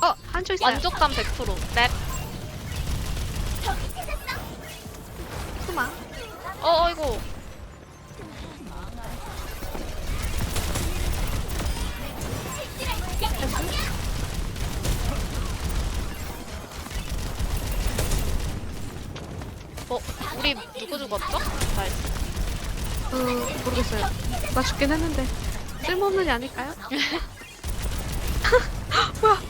어, 한줄 있어요. 만족감 100%. 넵. 수마. 어, 어이구. 어, 우리 누구 죽었죠? 나이스. 어, 모르겠어요. 누가 죽긴 했는데. 쓸모없는 게 아닐까요? 뭐야?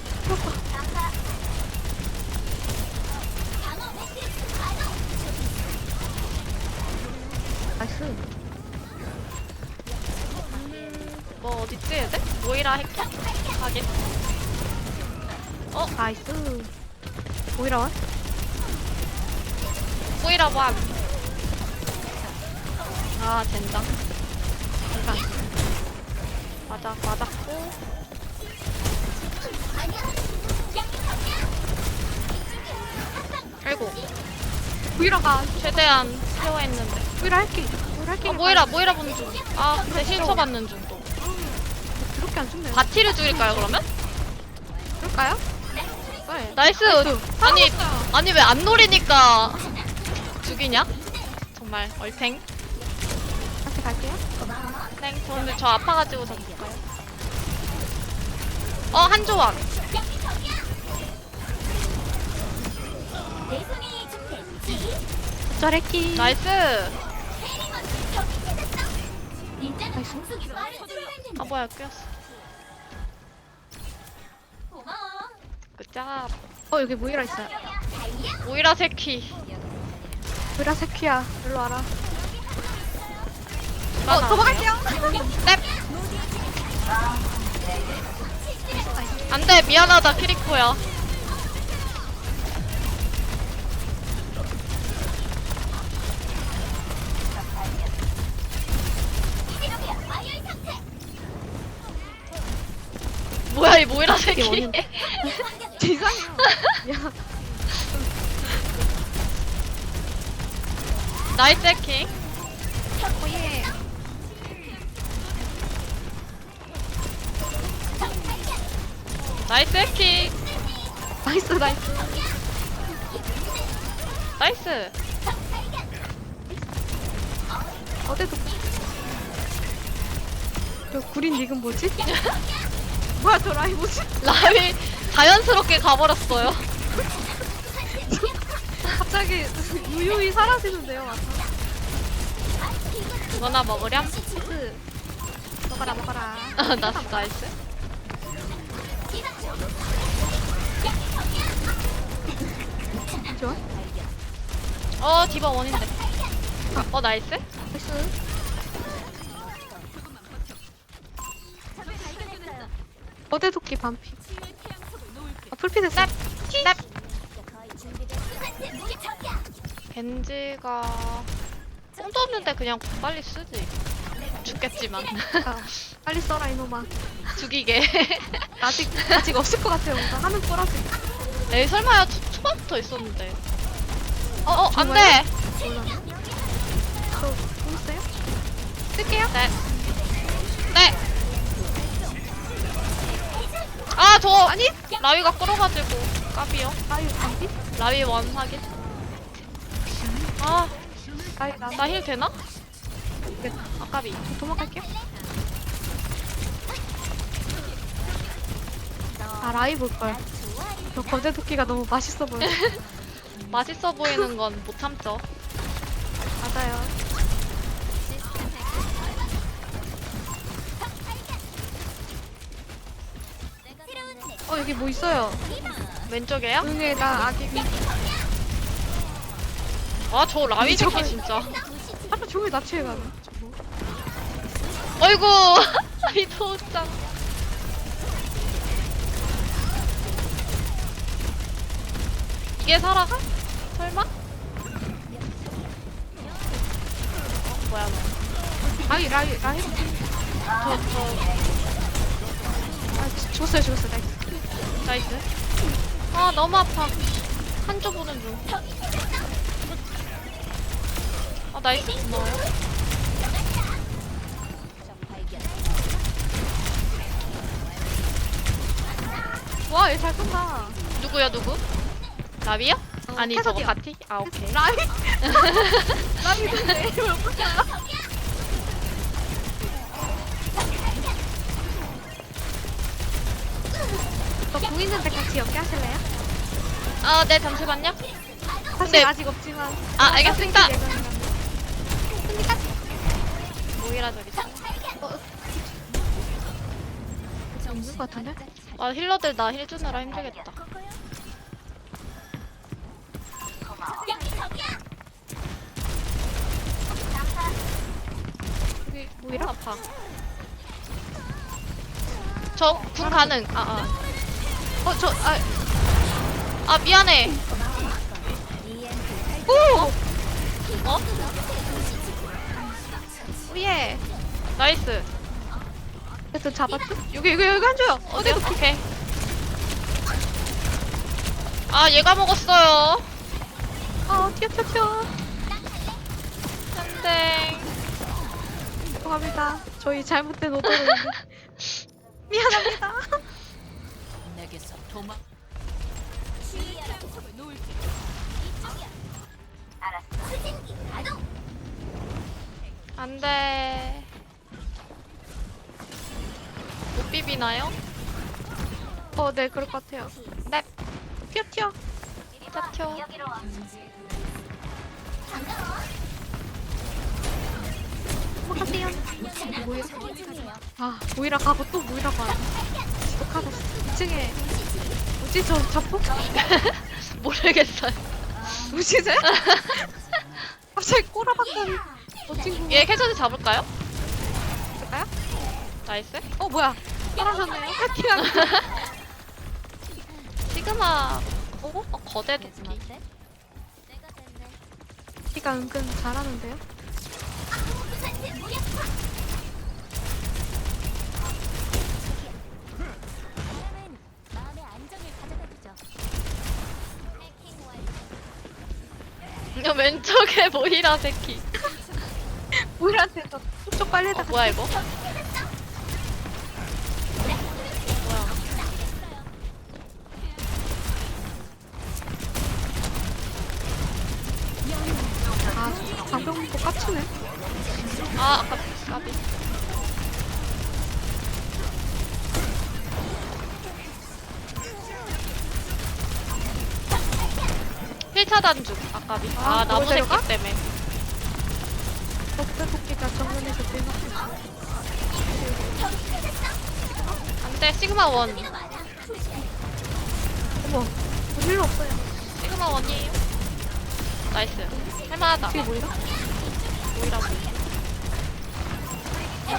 뭐 어딨지 얘들? 모이라 해커? 하긴. 나이스. 오히려 와? 모이라 반. 아, 젠장. 잠깐. 맞아, 맞았고. 아이고, 오히려가. 최대한 케어했는데. 오히려 할게. 할게. 아, 모이라, 모이라 보는 중. 아, 근데 실처 받는 중 또. 그렇게 안 죽네요. 바티를 죽일까요, 그러면? 그럴까요? 네. 나이스! 아니, 아니, 왜 안 노리니까 죽이냐? 정말, 얼탱. 같이 갈게요. 땡, 저는 저 아파가지고 잡을까요? 어, 한 조각. 쩔했기. 나이스! 나이스. 아, 뭐야, 꿰었어. 굿잡. 어, 여기 모이라 있어요. 모이라 새끼. 모이라 세키야. 일로 와라. 어, 도망갈게요. 넵! 안 돼, 미안하다, 키리코야. 뭐야, 이 모이라 새끼. 원인. 이상해요. 야, 나이스 해킹. 오예. 나이스 해킹. 나이스, 나이스. 나이스. 어디서. 저 구린 닉은 뭐지? 뭐야, 저 라이 뭐지? 라위 자연스럽게 가버렸어요. 갑자기 유유히 사라지는데요, 와서. 이거나 먹으렴. 치즈. 먹어라, 먹어라. 아, 나 나이스. 좋아? 어, 디바 원인데. 어, 나이스. 나이스. 어대 도끼 반피. 아, 풀피 됐어. 넵. 겐지가 뽕도 없는데 그냥 빨리 쓰지. 죽겠지만 아, 빨리 써라, 이놈아. 죽이게. 아직, 아직 없을 것 같아요, 뭔가. 하는 꼬라지. 에이 설마야 초, 초반부터 있었는데. 어, 어, 안? 돼. 몰라. 저, 보였어요? 쓸게요. 네. 네. 아, 저 아니 라위가 끌어가지고 까비요. 아유, 반피? 라위 원 확인. 아, 아유, 나, 나 힐 되나? 아, 까비. 도망갈게요. 아, 라이 볼걸. 저 거제 도끼가 너무 맛있어 보여. 맛있어 보이는 건 못 참죠. 맞아요. 여기 뭐 있어요? 왼쪽에요? 응애, 나 아기. 아, 저 라위 새끼 진짜. 하루 종일 납치해가네. 어이구, 이 도장. 이게 살아가? 설마? 어, 뭐야, 너. 라이, 라이, 라이. 저, 저, 아, 지- 죽었어요, 죽었어요. 나이스. 나이스. 아, 너무 아파. 한조 보는 중. 아, 나이스. 고마워요. 와, 얘 잘 쏜다. 누구야 누구? 나비요? 어, 아니 저거 캐서디요. 바티? 아 오케이 라미. 라미인데 이걸 못 봐. 저궁 있는데 같이 연기하실래요? 아 네 잠시만요 사실 네. 아직 없지만. 아, 알겠습니다. 모이라 저기 있어 있는 것 같은데? 아 힐러들 나 힐 주느라 힘들겠다 여기 모이라? 아파 저 궁 가능 아 아 어, 저, 아, 아 미안해 오! 어? 오예. 나이스 그래서 잡았죠? 여기, 여기, 여기 앉아요. 어디요? 오케이 아 얘가 먹었어요 아, 튀어, 튀어, 튀어. 안돼 죄송합니다. 저희 잘못된 오더였는데. 미안합니다. 내게서 도망 안돼 못 비비나요? 어, 네, 그럴 것 같아요. 넵 튀어, 튀어. 타튀어 먹었대요. 모이라. 아, 모이라 가고 또 모이라 가. 지독하다. 2층에. 뭐지, 저, 자폭? 모르겠어요 쟤? 갑자기 꼬라박더니. 멋진 거. 얘 캐서디 잡을까요? 볼까요? 나이스 어, 뭐야. 떨어졌네요. 해킹한 시그마 어? 어 거대 도끼 키가 은근 잘하는데요? 마음의 안정을 가져다 주죠. 이거 왼쪽에 모이라 새끼 모이라한테 저 촉촉 빨리 어. 뭐야 이거? 아, 저 장병 먹고 깝치네. 아 아까 까비 차 단 중 아까비 아, 아, 나무 새끼 데려가? 때문에 덕배 토끼가 정면에서 빼놓고. 안돼 시그마 원 어머, 일로 없어요. 시그마 원이에요 나이스 할만하다 뒤에? 모이라 어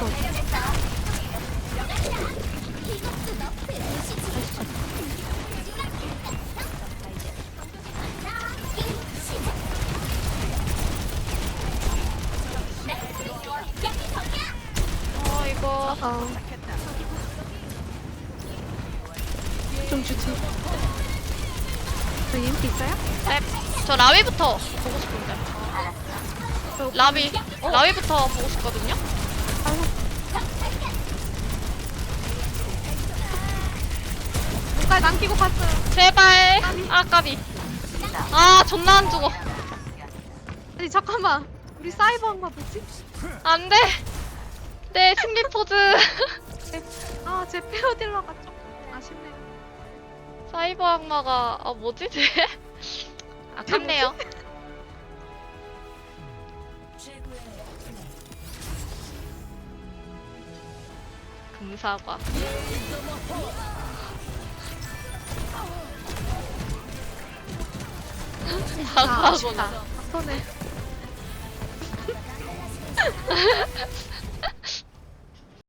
어. 좀 주지. 저 EMP 있어요? 네. 저 라위부터 보고 싶은데 저 라위 라위부터 보고 싶거든요. 뭔가 남기고 갔어요. 제발 아까비 아 존나 안 죽어 아니 잠깐만. 우리 사이버 한거 뭐지? 안 돼 내 승리 포즈. 아, 제 페어딜러가 조금 아쉽네요. 사이버 악마가 아 뭐지? 쟤 아깝네요. 금사과. 아, 사과구나. 아쉽다. 손에.